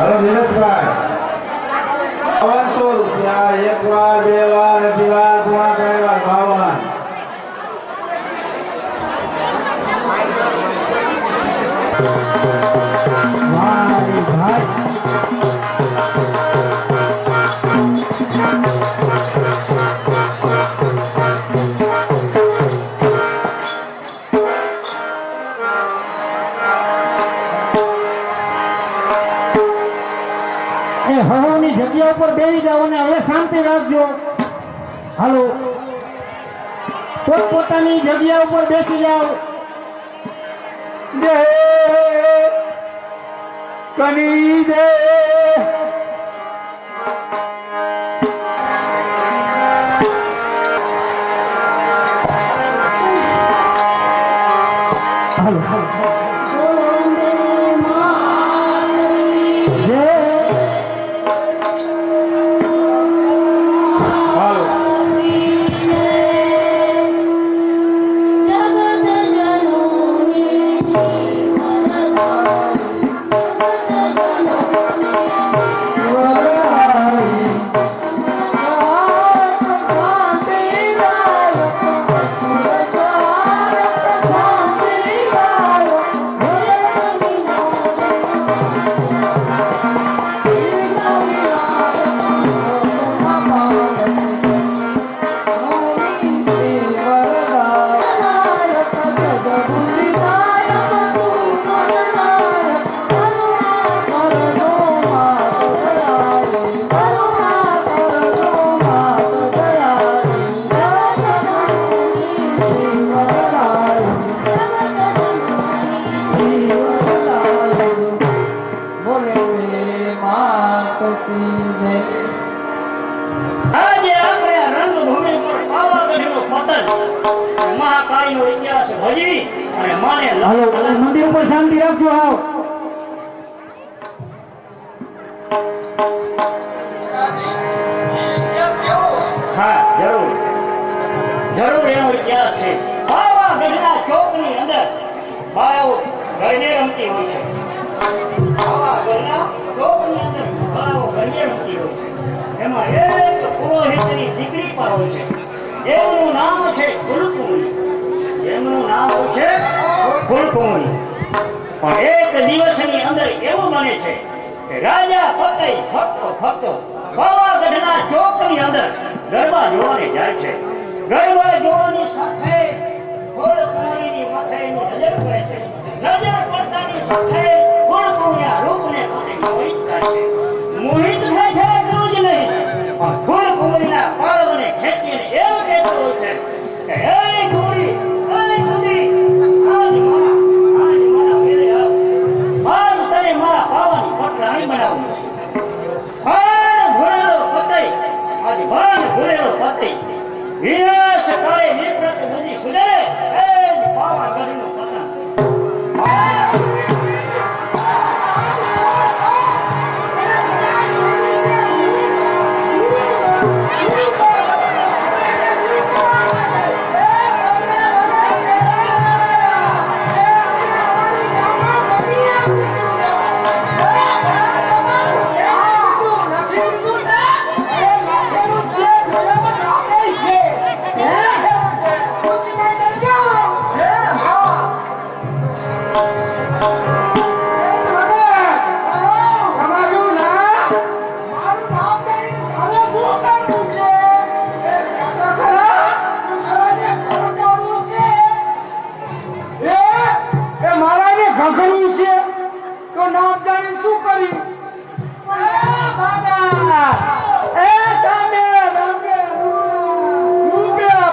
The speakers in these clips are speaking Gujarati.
Alô, Minas Paz. Avançou, senhora, e é claro, એ હવાની જગ્યા ઉપર બેસી જાઓ અને હવે શાંતિ રાખજો. હાલો. પોત પોતાની જગ્યા ઉપર બેસી જાઓ. જય કની દે હાલો. હાલો મંદિર ઉપર શાંતિ રાખજો આવો હા, જરૂર. જરૂર એનો ઇતિહાસ છે. પાવાગઢના ચોકની અંદર બાળાઓ ઘરને રમતી હોય છે. પાવાગઢના ચોકની અંદર બાળાઓ અંદર એવું બને રાજા જોવાને જાય છે ગરબા જોવાની સાથે ફૂલકુમણીની માથે એની નજર પડે છે સાથે ફૂલકુમણીના રૂપને થાય છે મોહિત થાય છે એટલું જ નહીં. પણ ફૂલકુમણીના પાળવને એ તમે રંગે ડૂબ્યા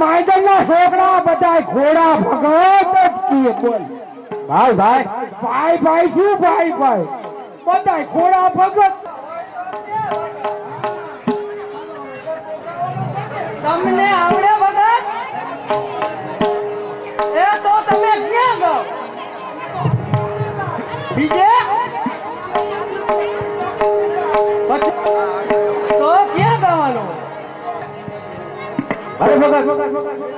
માયદન ના છોકરા બધા ઘોડા ભગત જ કીએ બોલ. ભાઈ ભાઈ. ભાઈ ભાઈ શું ભાઈ ભાઈ? બધા ઘોડા ભગત আরে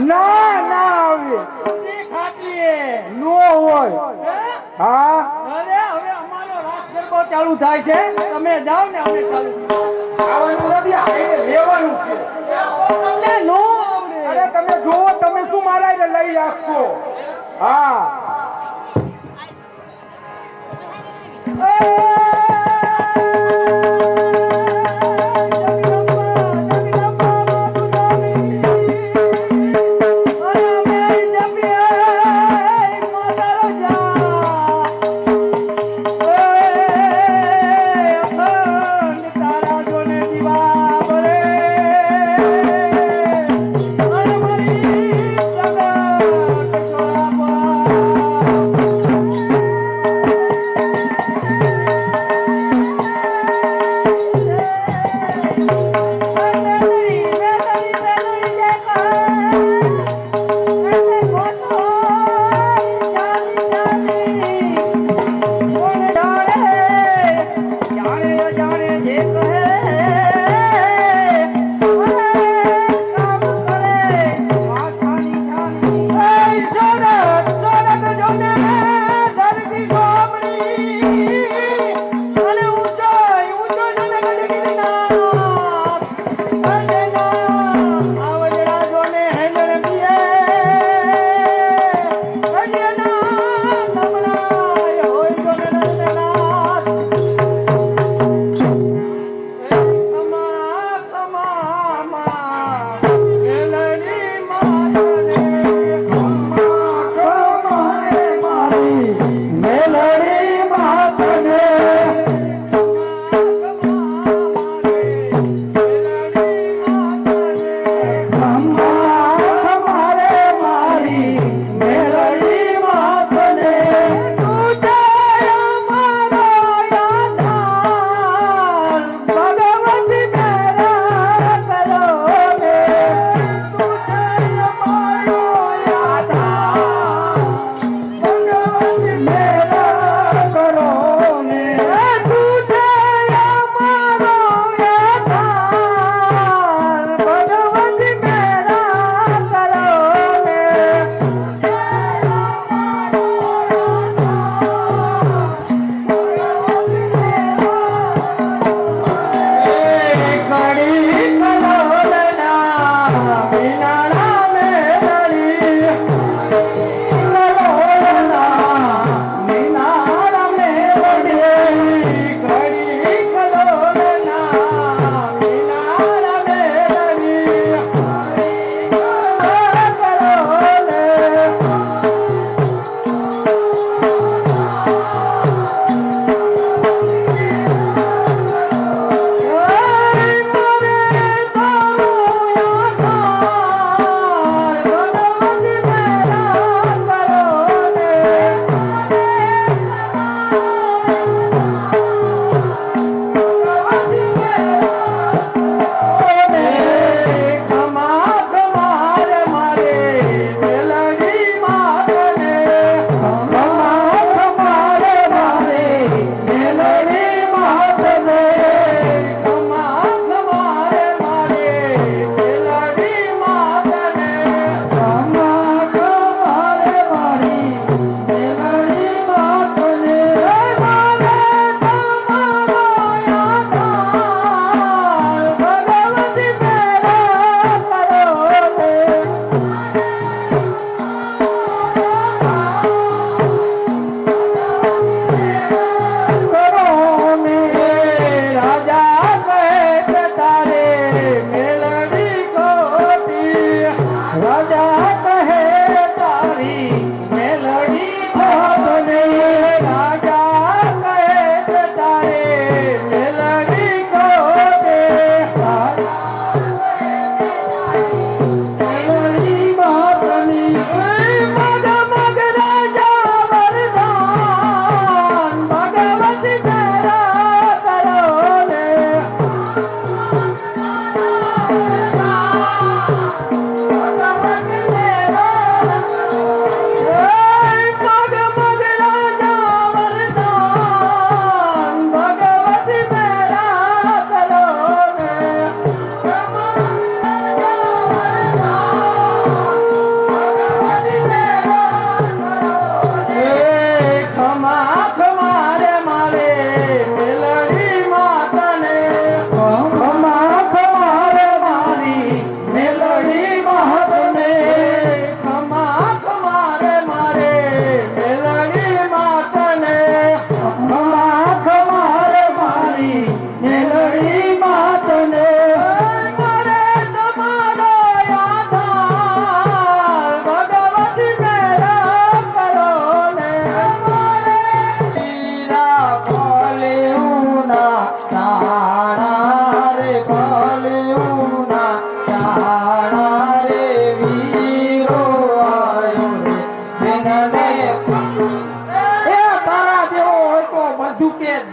ના ના. આવે નો હોય. હા? ચાલુ થાય છે. તમે જાઓ ને અમે ચાલુ આવવાનું નથી આવીને લેવાનું છે. તમને નો અરે તમે જોવો તમે શું મારા એને લઈ રાખશો? હા.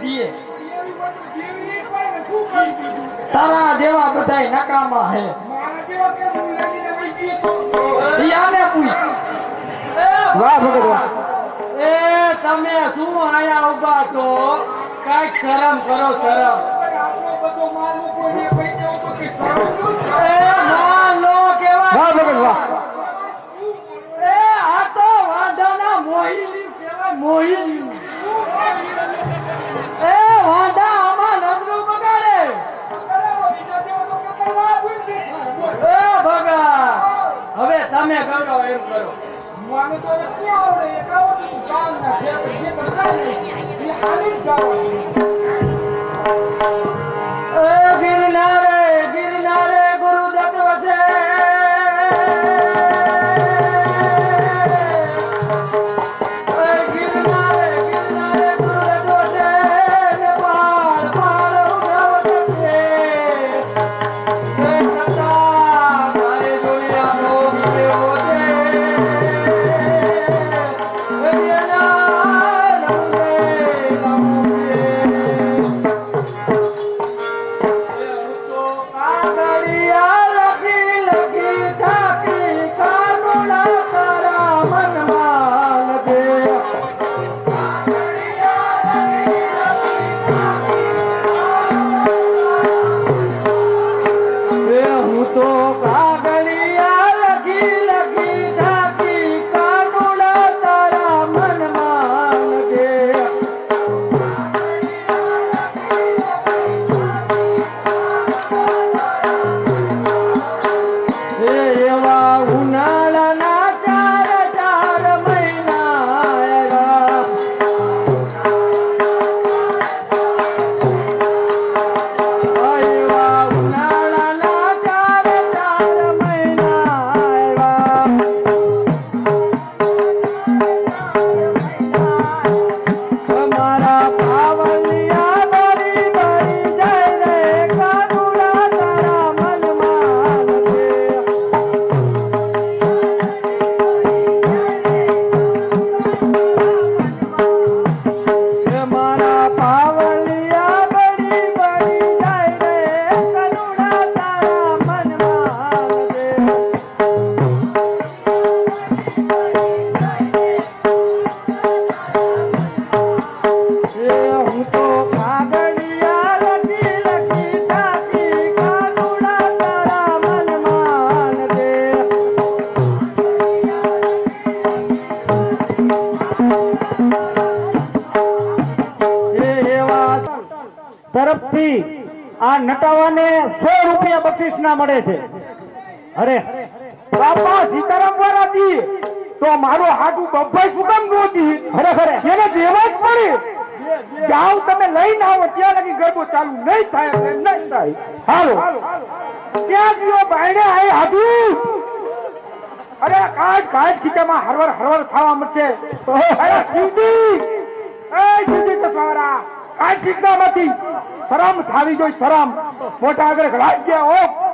દીએ. તારા દેવા બધા નકામા હે. ઈ પૂછ. વાહ ભગત વાહ એ તમે શું આયા ઊભા છો? કાંઈક શરમ કરો શરમ. વાહ ભગત વાહ. એ આ તો વાંઢાના મોહિની કહેવાય મોહિની. એ રૂપિયા ના મળે છે. અરે બાપા સીતારામ વાળા દી તો મારો હાટુ બબ્બાઈ શું કામ નહોતી. ખરેખર. એને દેવા જ પડે. જાઓ તમે લઈને આવો ત્યાં લગી ગરબો ચાલુ નહીં થાય નહીં થાય. હાલો. ત્યાં ગયો બાયણે આય હાટુ અરે કાચ કાચ ખીચામાં હરવર હરવર થવા મળશે. અરે શિવજી એ શિવજી કસવારા કાચ ખીચામાંથી. શરમ થાવી જોઈ શરમ. મોટા આગળ ગયા ઓ